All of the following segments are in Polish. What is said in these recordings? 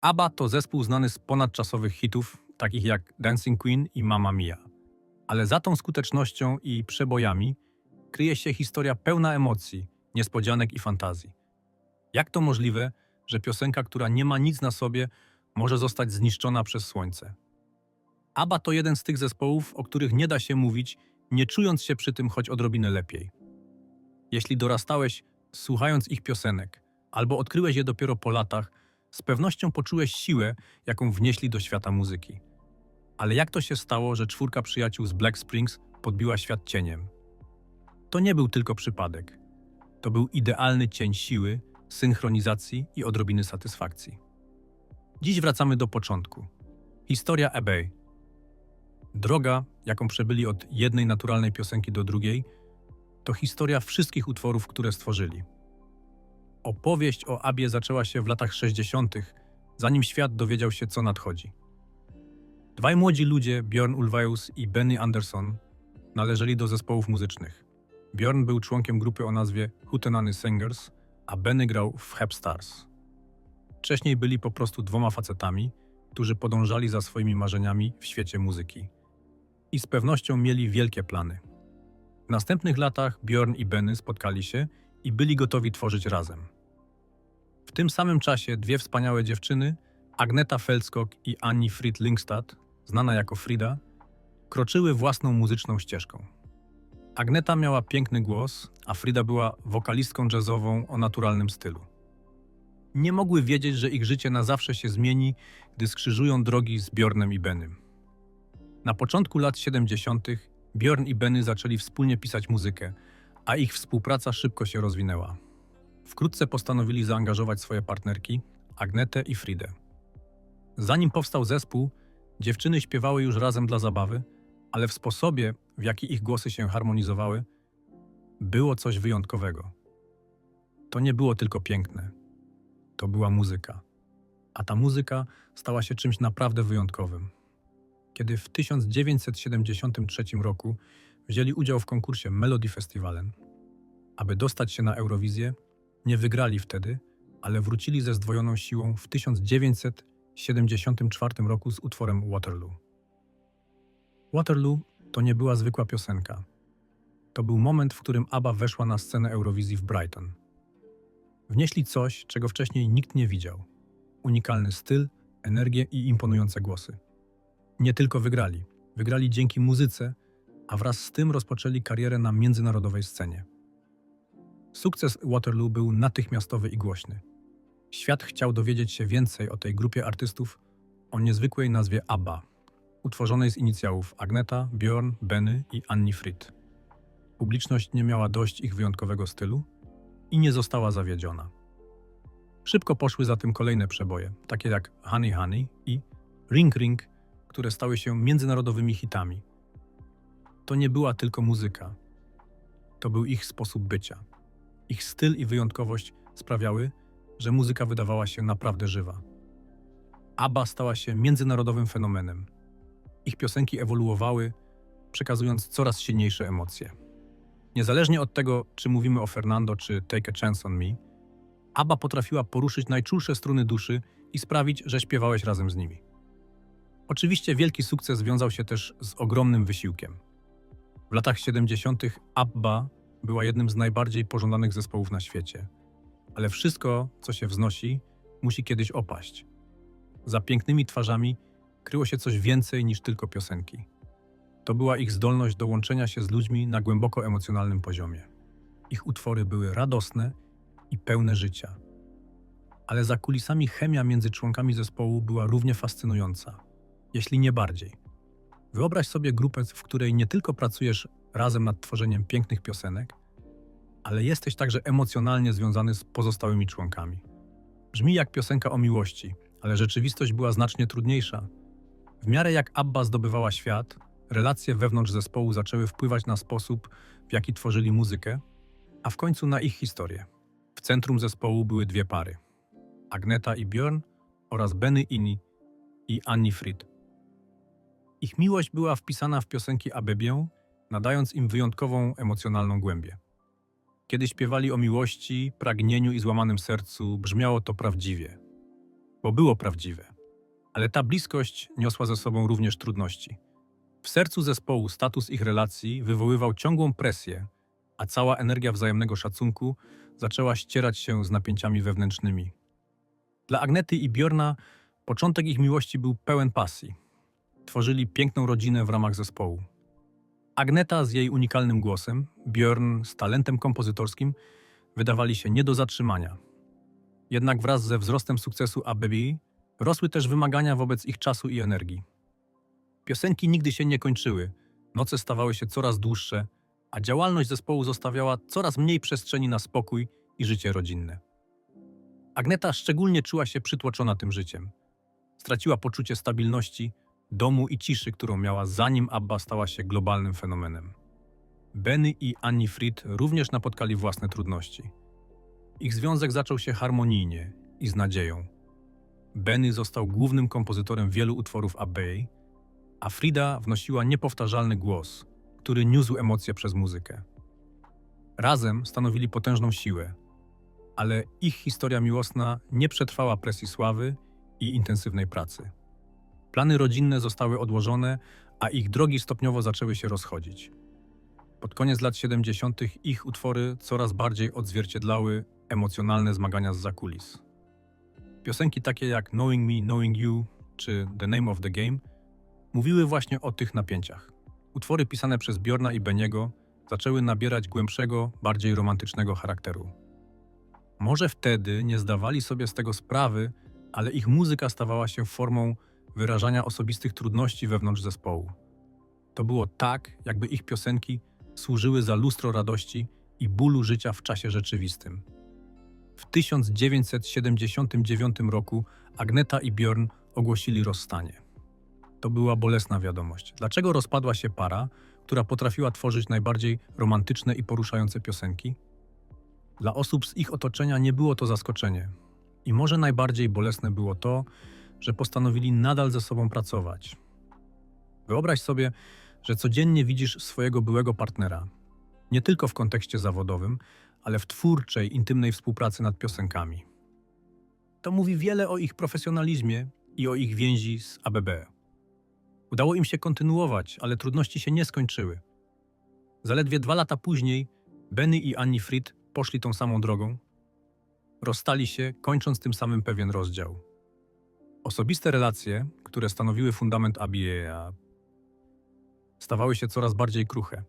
ABBA to zespół znany z ponadczasowych hitów, takich jak Dancing Queen i Mamma Mia. Ale za tą skutecznością i przebojami kryje się historia pełna emocji, niespodzianek i fantazji. Jak to możliwe, że piosenka, która nie ma nic na sobie, może zostać zniszczona przez słońce? ABBA to jeden z tych zespołów, o których nie da się mówić, nie czując się przy tym choć odrobinę lepiej. Jeśli dorastałeś słuchając ich piosenek, albo odkryłeś je dopiero po latach, z pewnością poczułeś siłę, jaką wnieśli do świata muzyki. Ale jak to się stało, że czwórka przyjaciół z Black Springs podbiła świat cieniem? To nie był tylko przypadek. To był idealny cień siły, synchronizacji i odrobiny satysfakcji. Dziś wracamy do początku. Historia eBay. Droga, jaką przebyli od jednej naturalnej piosenki do drugiej, to historia wszystkich utworów, które stworzyli. Opowieść o Abie zaczęła się w latach 60., zanim świat dowiedział się, co nadchodzi. Dwaj młodzi ludzie, Bjorn Ulvaeus i Benny Anderson, należeli do zespołów muzycznych. Bjorn był członkiem grupy o nazwie Hootenanny Singers, a Benny grał w Hep Stars. Wcześniej byli po prostu dwoma facetami, którzy podążali za swoimi marzeniami w świecie muzyki. I z pewnością mieli wielkie plany. W następnych latach Bjorn i Benny spotkali się i byli gotowi tworzyć razem. W tym samym czasie dwie wspaniałe dziewczyny, Agneta Feldskog i Annie Fried Lingstad, znana jako Frida, kroczyły własną muzyczną ścieżką. Agneta miała piękny głos, a Frida była wokalistką jazzową o naturalnym stylu. Nie mogły wiedzieć, że ich życie na zawsze się zmieni, gdy skrzyżują drogi z Bjornem i Benym. Na początku lat 70. Bjorn i Benny zaczęli wspólnie pisać muzykę, a ich współpraca szybko się rozwinęła. Wkrótce postanowili zaangażować swoje partnerki, Agnetę i Fridę. Zanim powstał zespół, dziewczyny śpiewały już razem dla zabawy, ale w sposobie, w jaki ich głosy się harmonizowały, było coś wyjątkowego. To nie było tylko piękne, to była muzyka. A ta muzyka stała się czymś naprawdę wyjątkowym. Kiedy w 1973 roku wzięli udział w konkursie Melody Festivalen, aby dostać się na Eurowizję, nie wygrali wtedy, ale wrócili ze zdwojoną siłą w 1974 roku z utworem Waterloo. Waterloo to nie była zwykła piosenka. To był moment, w którym ABBA weszła na scenę Eurowizji w Brighton. Wnieśli coś, czego wcześniej nikt nie widział. Unikalny styl, energię i imponujące głosy. Nie tylko wygrali, wygrali dzięki muzyce, a wraz z tym rozpoczęli karierę na międzynarodowej scenie. Sukces Waterloo był natychmiastowy i głośny. Świat chciał dowiedzieć się więcej o tej grupie artystów o niezwykłej nazwie ABBA, utworzonej z inicjałów Agneta, Bjorn, Benny i Annie Fried. Publiczność nie miała dość ich wyjątkowego stylu i nie została zawiedziona. Szybko poszły za tym kolejne przeboje, takie jak Honey Honey i Ring Ring, które stały się międzynarodowymi hitami. To nie była tylko muzyka. To był ich sposób bycia. Ich styl i wyjątkowość sprawiały, że muzyka wydawała się naprawdę żywa. ABBA stała się międzynarodowym fenomenem. Ich piosenki ewoluowały, przekazując coraz silniejsze emocje. Niezależnie od tego, czy mówimy o Fernando czy Take a Chance on Me, ABBA potrafiła poruszyć najczulsze struny duszy i sprawić, że śpiewałeś razem z nimi. Oczywiście wielki sukces wiązał się też z ogromnym wysiłkiem. W latach 70. ABBA była jednym z najbardziej pożądanych zespołów na świecie. Ale wszystko, co się wznosi, musi kiedyś opaść. Za pięknymi twarzami kryło się coś więcej niż tylko piosenki. To była ich zdolność do łączenia się z ludźmi na głęboko emocjonalnym poziomie. Ich utwory były radosne i pełne życia. Ale za kulisami chemia między członkami zespołu była równie fascynująca, jeśli nie bardziej. Wyobraź sobie grupę, w której nie tylko pracujesz razem nad tworzeniem pięknych piosenek, ale jesteś także emocjonalnie związany z pozostałymi członkami. Brzmi jak piosenka o miłości, ale rzeczywistość była znacznie trudniejsza. W miarę jak Abba zdobywała świat, relacje wewnątrz zespołu zaczęły wpływać na sposób, w jaki tworzyli muzykę, a w końcu na ich historię. W centrum zespołu były dwie pary: Agneta i Björn oraz Benny Inni i Annie Fried. Ich miłość była wpisana w piosenki Abebię, nadając im wyjątkową emocjonalną głębię. Kiedy śpiewali o miłości, pragnieniu i złamanym sercu, brzmiało to prawdziwie. bo było prawdziwe. Ale ta bliskość niosła ze sobą również trudności. W sercu zespołu status ich relacji wywoływał ciągłą presję, a cała energia wzajemnego szacunku zaczęła ścierać się z napięciami wewnętrznymi. Dla Agnety i Bjorna początek ich miłości był pełen pasji. Tworzyli piękną rodzinę w ramach zespołu. Agneta z jej unikalnym głosem, Bjorn z talentem kompozytorskim wydawali się nie do zatrzymania. Jednak wraz ze wzrostem sukcesu ABB rosły też wymagania wobec ich czasu i energii. Piosenki nigdy się nie kończyły, noce stawały się coraz dłuższe, a działalność zespołu zostawiała coraz mniej przestrzeni na spokój i życie rodzinne. Agneta szczególnie czuła się przytłoczona tym życiem. Straciła poczucie stabilności, domu i ciszy, którą miała zanim ABBA stała się globalnym fenomenem. Benny i Annie Fried również napotkali własne trudności. Ich związek zaczął się harmonijnie i z nadzieją. Benny został głównym kompozytorem wielu utworów ABBA, a Frida wnosiła niepowtarzalny głos, który niósł emocje przez muzykę. Razem stanowili potężną siłę, ale ich historia miłosna nie przetrwała presji sławy i intensywnej pracy. Plany rodzinne zostały odłożone, a ich drogi stopniowo zaczęły się rozchodzić. Pod koniec lat 70. ich utwory coraz bardziej odzwierciedlały emocjonalne zmagania z zakulis. Piosenki takie jak Knowing Me, Knowing You czy The Name of the Game mówiły właśnie o tych napięciach. Utwory pisane przez Bjorna i Beniego zaczęły nabierać głębszego, bardziej romantycznego charakteru. Może wtedy nie zdawali sobie z tego sprawy, ale ich muzyka stawała się formą wyrażania osobistych trudności wewnątrz zespołu. To było tak, jakby ich piosenki służyły za lustro radości i bólu życia w czasie rzeczywistym. W 1979 roku Agneta i Bjorn ogłosili rozstanie. To była bolesna wiadomość. Dlaczego rozpadła się para, która potrafiła tworzyć najbardziej romantyczne i poruszające piosenki? Dla osób z ich otoczenia nie było to zaskoczenie. I może najbardziej bolesne było to, że postanowili nadal ze sobą pracować. Wyobraź sobie, że codziennie widzisz swojego byłego partnera, nie tylko w kontekście zawodowym, ale w twórczej, intymnej współpracy nad piosenkami. To mówi wiele o ich profesjonalizmie i o ich więzi z ABB. Udało im się kontynuować, ale trudności się nie skończyły. Zaledwie dwa lata później Benny i Annie Fried poszli tą samą drogą. Rozstali się, kończąc tym samym pewien rozdział. Osobiste relacje, które stanowiły fundament ABA, stawały się coraz bardziej kruche.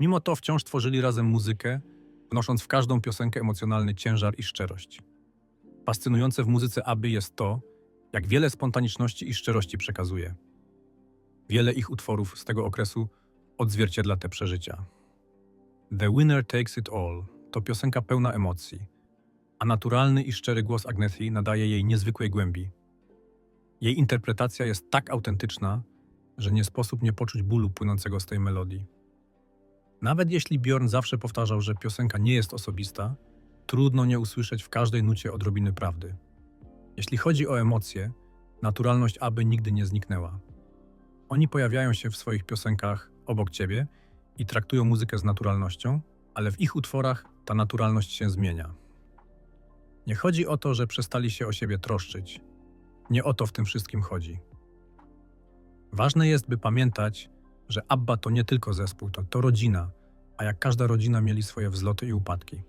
Mimo to wciąż tworzyli razem muzykę, wnosząc w każdą piosenkę emocjonalny ciężar i szczerość. Fascynujące w muzyce Aby jest to, jak wiele spontaniczności i szczerości przekazuje. Wiele ich utworów z tego okresu odzwierciedla te przeżycia. The Winner Takes It All to piosenka pełna emocji, a naturalny i szczery głos Agnety nadaje jej niezwykłej głębi. Jej interpretacja jest tak autentyczna, że nie sposób nie poczuć bólu płynącego z tej melodii. Nawet jeśli Bjorn zawsze powtarzał, że piosenka nie jest osobista, trudno nie usłyszeć w każdej nucie odrobiny prawdy. Jeśli chodzi o emocje, naturalność aby nigdy nie zniknęła. Oni pojawiają się w swoich piosenkach obok ciebie i traktują muzykę z naturalnością, ale w ich utworach ta naturalność się zmienia. Nie chodzi o to, że przestali się o siebie troszczyć. Nie o to w tym wszystkim chodzi. Ważne jest, by pamiętać, że Abba to nie tylko zespół, to, to rodzina, a jak każda rodzina mieli swoje wzloty i upadki.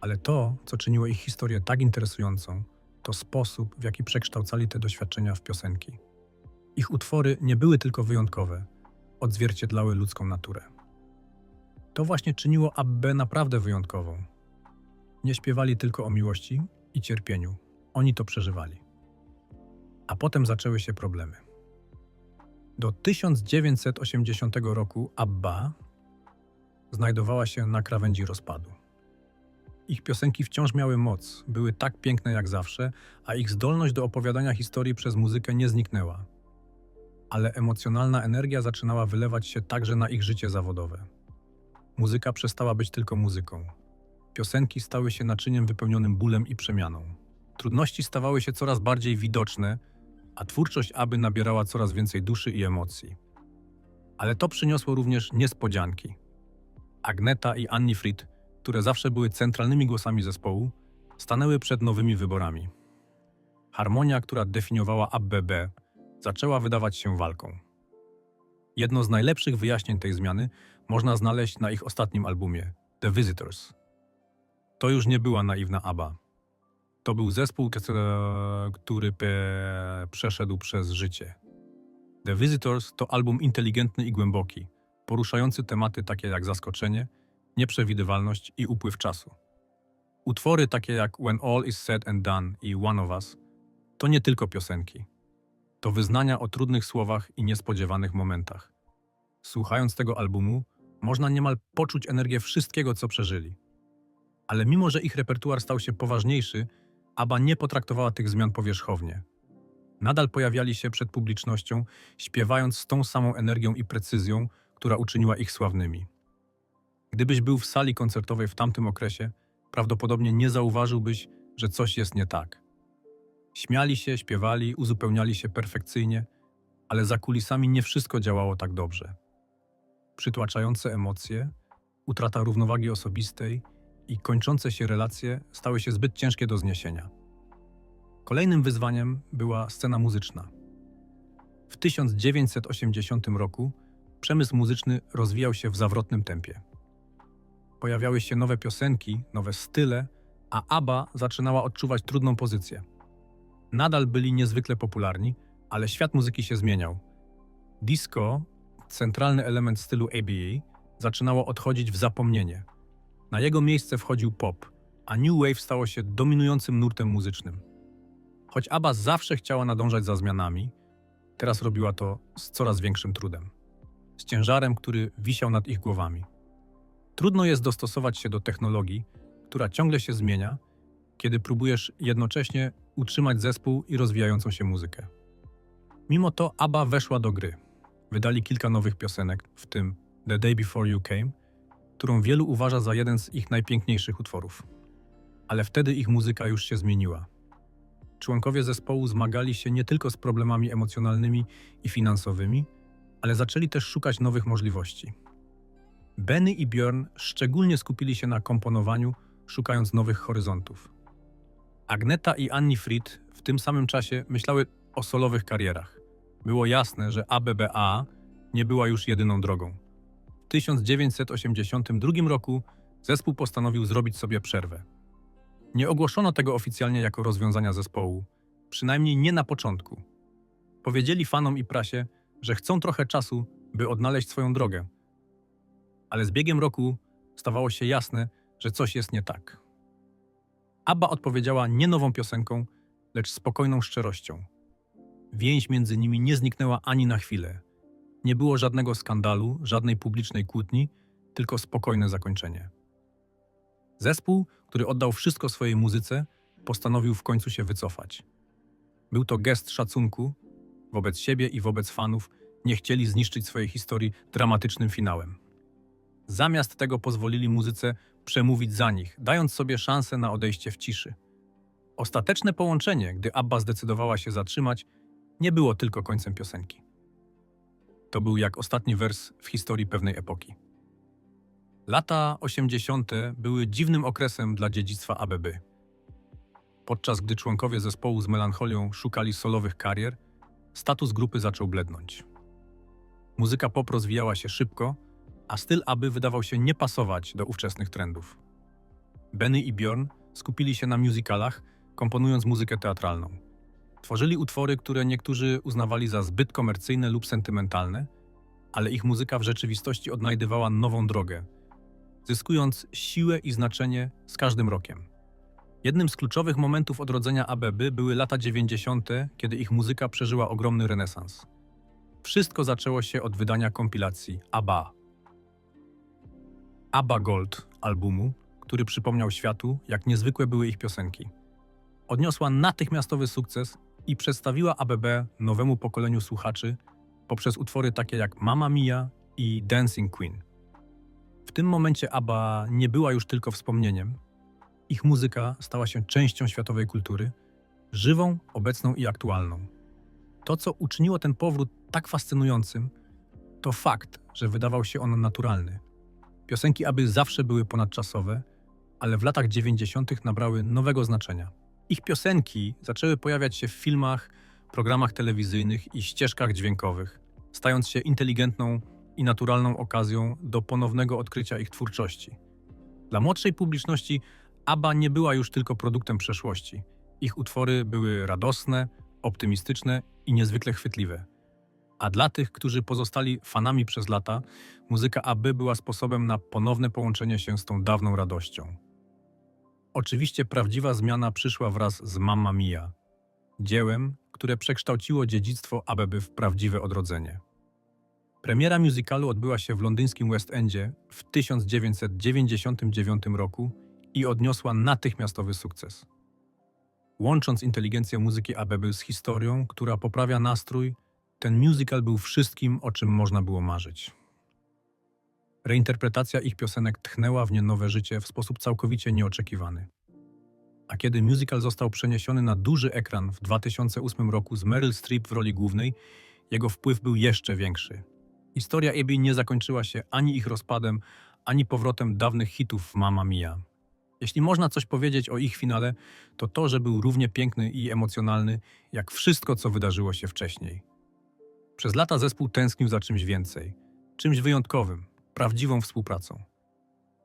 Ale to, co czyniło ich historię tak interesującą, to sposób, w jaki przekształcali te doświadczenia w piosenki. Ich utwory nie były tylko wyjątkowe, odzwierciedlały ludzką naturę. To właśnie czyniło Abbę naprawdę wyjątkową. Nie śpiewali tylko o miłości i cierpieniu, oni to przeżywali. A potem zaczęły się problemy. Do 1980 roku Abba znajdowała się na krawędzi rozpadu. Ich piosenki wciąż miały moc, były tak piękne jak zawsze, a ich zdolność do opowiadania historii przez muzykę nie zniknęła. Ale emocjonalna energia zaczynała wylewać się także na ich życie zawodowe. Muzyka przestała być tylko muzyką. Piosenki stały się naczyniem wypełnionym bólem i przemianą. Trudności stawały się coraz bardziej widoczne, a twórczość Aby nabierała coraz więcej duszy i emocji. Ale to przyniosło również niespodzianki. Agneta i Annie Fried, które zawsze były centralnymi głosami zespołu, stanęły przed nowymi wyborami. harmonia, która definiowała ABB, zaczęła wydawać się walką. Jedno z najlepszych wyjaśnień tej zmiany można znaleźć na ich ostatnim albumie The Visitors. To już nie była naiwna ABBA. To był zespół, który przeszedł przez życie. The Visitors to album inteligentny i głęboki, poruszający tematy takie jak zaskoczenie, nieprzewidywalność i upływ czasu. Utwory takie jak When All Is Said and Done i One of Us to nie tylko piosenki. To wyznania o trudnych słowach i niespodziewanych momentach. Słuchając tego albumu, można niemal poczuć energię wszystkiego, co przeżyli. Ale mimo, że ich repertuar stał się poważniejszy, ABBA nie potraktowała tych zmian powierzchownie. Nadal pojawiali się przed publicznością, śpiewając z tą samą energią i precyzją, która uczyniła ich sławnymi. Gdybyś był w sali koncertowej w tamtym okresie, prawdopodobnie nie zauważyłbyś, że coś jest nie tak. Śmiali się, śpiewali, uzupełniali się perfekcyjnie, ale za kulisami nie wszystko działało tak dobrze. Przytłaczające emocje, utrata równowagi osobistej i kończące się relacje stały się zbyt ciężkie do zniesienia. Kolejnym wyzwaniem była scena muzyczna. W 1980 roku przemysł muzyczny rozwijał się w zawrotnym tempie. Pojawiały się nowe piosenki, nowe style, a ABBA zaczynała odczuwać trudną pozycję. Nadal byli niezwykle popularni, ale świat muzyki się zmieniał. Disco, centralny element stylu ABA, zaczynało odchodzić w zapomnienie. Na jego miejsce wchodził pop, a New Wave stało się dominującym nurtem muzycznym. Choć ABBA zawsze chciała nadążać za zmianami, teraz robiła to z coraz większym trudem. Z ciężarem, który wisiał nad ich głowami. Trudno jest dostosować się do technologii, która ciągle się zmienia, kiedy próbujesz jednocześnie utrzymać zespół i rozwijającą się muzykę. Mimo to ABBA weszła do gry. Wydali kilka nowych piosenek, w tym The Day Before You Came, którą wielu uważa za jeden z ich najpiękniejszych utworów. Ale wtedy ich muzyka już się zmieniła. Członkowie zespołu zmagali się nie tylko z problemami emocjonalnymi i finansowymi, ale zaczęli też szukać nowych możliwości. Benny i Björn szczególnie skupili się na komponowaniu, szukając nowych horyzontów. Agneta i Anni Fried w tym samym czasie myślały o solowych karierach. Było jasne, że ABBA nie była już jedyną drogą. W 1982 roku zespół postanowił zrobić sobie przerwę. Nie ogłoszono tego oficjalnie jako rozwiązania zespołu, przynajmniej nie na początku. Powiedzieli fanom i prasie, że chcą trochę czasu, by odnaleźć swoją drogę. Ale z biegiem roku stawało się jasne, że coś jest nie tak. Abba odpowiedziała nie nową piosenką, lecz spokojną szczerością. Więź między nimi nie zniknęła ani na chwilę. Nie było żadnego skandalu, żadnej publicznej kłótni, tylko spokojne zakończenie. Zespół, który oddał wszystko swojej muzyce, postanowił w końcu się wycofać. Był to gest szacunku wobec siebie i wobec fanów, nie chcieli zniszczyć swojej historii dramatycznym finałem. Zamiast tego pozwolili muzyce przemówić za nich, dając sobie szansę na odejście w ciszy. Ostateczne połączenie, gdy Abba zdecydowała się zatrzymać, nie było tylko końcem piosenki. To był jak ostatni wers w historii pewnej epoki. Lata 80. były dziwnym okresem dla dziedzictwa ABB. Podczas gdy członkowie zespołu z melancholią szukali solowych karier, status grupy zaczął blednąć. Muzyka pop rozwijała się szybko, a styl Aby wydawał się nie pasować do ówczesnych trendów. Benny i Bjorn skupili się na musicalach, komponując muzykę teatralną. Tworzyli utwory, które niektórzy uznawali za zbyt komercyjne lub sentymentalne, ale ich muzyka w rzeczywistości odnajdywała nową drogę, zyskując siłę i znaczenie z każdym rokiem. Jednym z kluczowych momentów odrodzenia ABB były lata 90., kiedy ich muzyka przeżyła ogromny renesans. Wszystko zaczęło się od wydania kompilacji ABBA. ABBA Gold albumu, który przypomniał światu, jak niezwykłe były ich piosenki. Odniosła natychmiastowy sukces i przedstawiła ABB nowemu pokoleniu słuchaczy poprzez utwory takie jak Mamma Mia i Dancing Queen. W tym momencie ABBA nie była już tylko wspomnieniem. Ich muzyka stała się częścią światowej kultury, żywą, obecną i aktualną. To, co uczyniło ten powrót tak fascynującym, to fakt, że wydawał się on naturalny. Piosenki aby zawsze były ponadczasowe, ale w latach 90. nabrały nowego znaczenia. Ich piosenki zaczęły pojawiać się w filmach, programach telewizyjnych i ścieżkach dźwiękowych, stając się inteligentną i naturalną okazją do ponownego odkrycia ich twórczości. Dla młodszej publiczności ABBA nie była już tylko produktem przeszłości. Ich utwory były radosne, optymistyczne i niezwykle chwytliwe. A dla tych, którzy pozostali fanami przez lata, muzyka ABBY była sposobem na ponowne połączenie się z tą dawną radością. Oczywiście prawdziwa zmiana przyszła wraz z Mamma Mia, dziełem, które przekształciło dziedzictwo ABBY w prawdziwe odrodzenie. Premiera musicalu odbyła się w londyńskim West Endzie w 1999 roku i odniosła natychmiastowy sukces. Łącząc inteligencję muzyki ABBY z historią, która poprawia nastrój, ten musical był wszystkim, o czym można było marzyć. Reinterpretacja ich piosenek tchnęła w nie nowe życie w sposób całkowicie nieoczekiwany. A kiedy musical został przeniesiony na duży ekran w 2008 roku z Meryl Streep w roli głównej, jego wpływ był jeszcze większy. Historia Abby nie zakończyła się ani ich rozpadem, ani powrotem dawnych hitów Mamma Mia. Jeśli można coś powiedzieć o ich finale, to to, że był równie piękny i emocjonalny, jak wszystko, co wydarzyło się wcześniej. Przez lata zespół tęsknił za czymś więcej, czymś wyjątkowym, prawdziwą współpracą.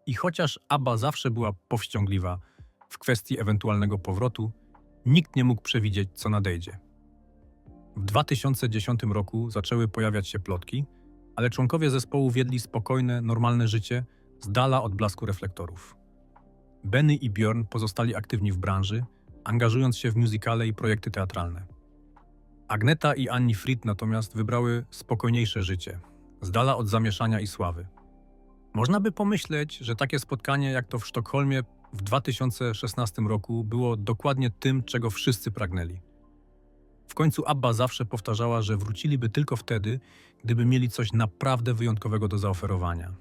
I chociaż ABBA zawsze była powściągliwa w kwestii ewentualnego powrotu, nikt nie mógł przewidzieć, co nadejdzie. W 2010 roku zaczęły pojawiać się plotki, ale członkowie zespołu wiedli spokojne, normalne życie z dala od blasku reflektorów. Benny i Björn pozostali aktywni w branży, angażując się w musicale i projekty teatralne. Agneta i Anni Fried natomiast wybrały spokojniejsze życie, z dala od zamieszania i sławy. Można by pomyśleć, że takie spotkanie jak to w Sztokholmie w 2016 roku było dokładnie tym, czego wszyscy pragnęli. W końcu Abba zawsze powtarzała, że wróciliby tylko wtedy, gdyby mieli coś naprawdę wyjątkowego do zaoferowania.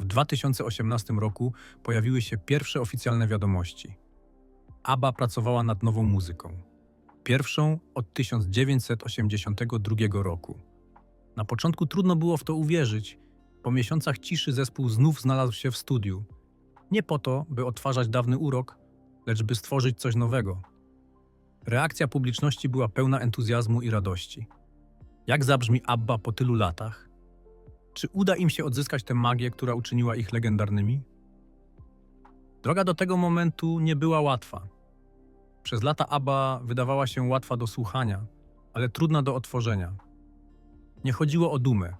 W 2018 roku pojawiły się pierwsze oficjalne wiadomości. ABBA pracowała nad nową muzyką. Pierwszą od 1982 roku. Na początku trudno było w to uwierzyć. Po miesiącach ciszy zespół znów znalazł się w studiu. Nie po to, by odtwarzać dawny urok, lecz by stworzyć coś nowego. Reakcja publiczności była pełna entuzjazmu i radości. Jak zabrzmi Abba po tylu latach? Czy uda im się odzyskać tę magię, która uczyniła ich legendarnymi? Droga do tego momentu nie była łatwa. Przez lata ABBA wydawała się łatwa do słuchania, ale trudna do otworzenia. Nie chodziło o dumę.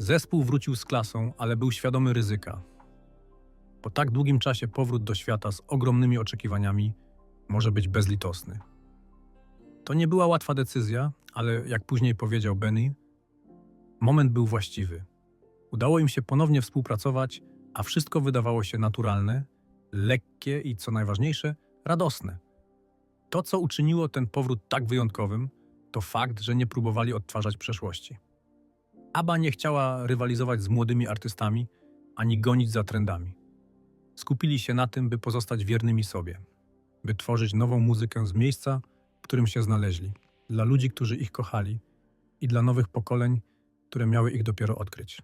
Zespół wrócił z klasą, ale był świadomy ryzyka. Po tak długim czasie powrót do świata z ogromnymi oczekiwaniami może być bezlitosny. To nie była łatwa decyzja, ale jak później powiedział Benny, moment był właściwy. Udało im się ponownie współpracować, a wszystko wydawało się naturalne, lekkie i co najważniejsze, radosne. To, co uczyniło ten powrót tak wyjątkowym, to fakt, że nie próbowali odtwarzać przeszłości. ABBA nie chciała rywalizować z młodymi artystami ani gonić za trendami. Skupili się na tym, by pozostać wiernymi sobie, by tworzyć nową muzykę z miejsca, w którym się znaleźli, dla ludzi, którzy ich kochali i dla nowych pokoleń, które miały ich dopiero odkryć.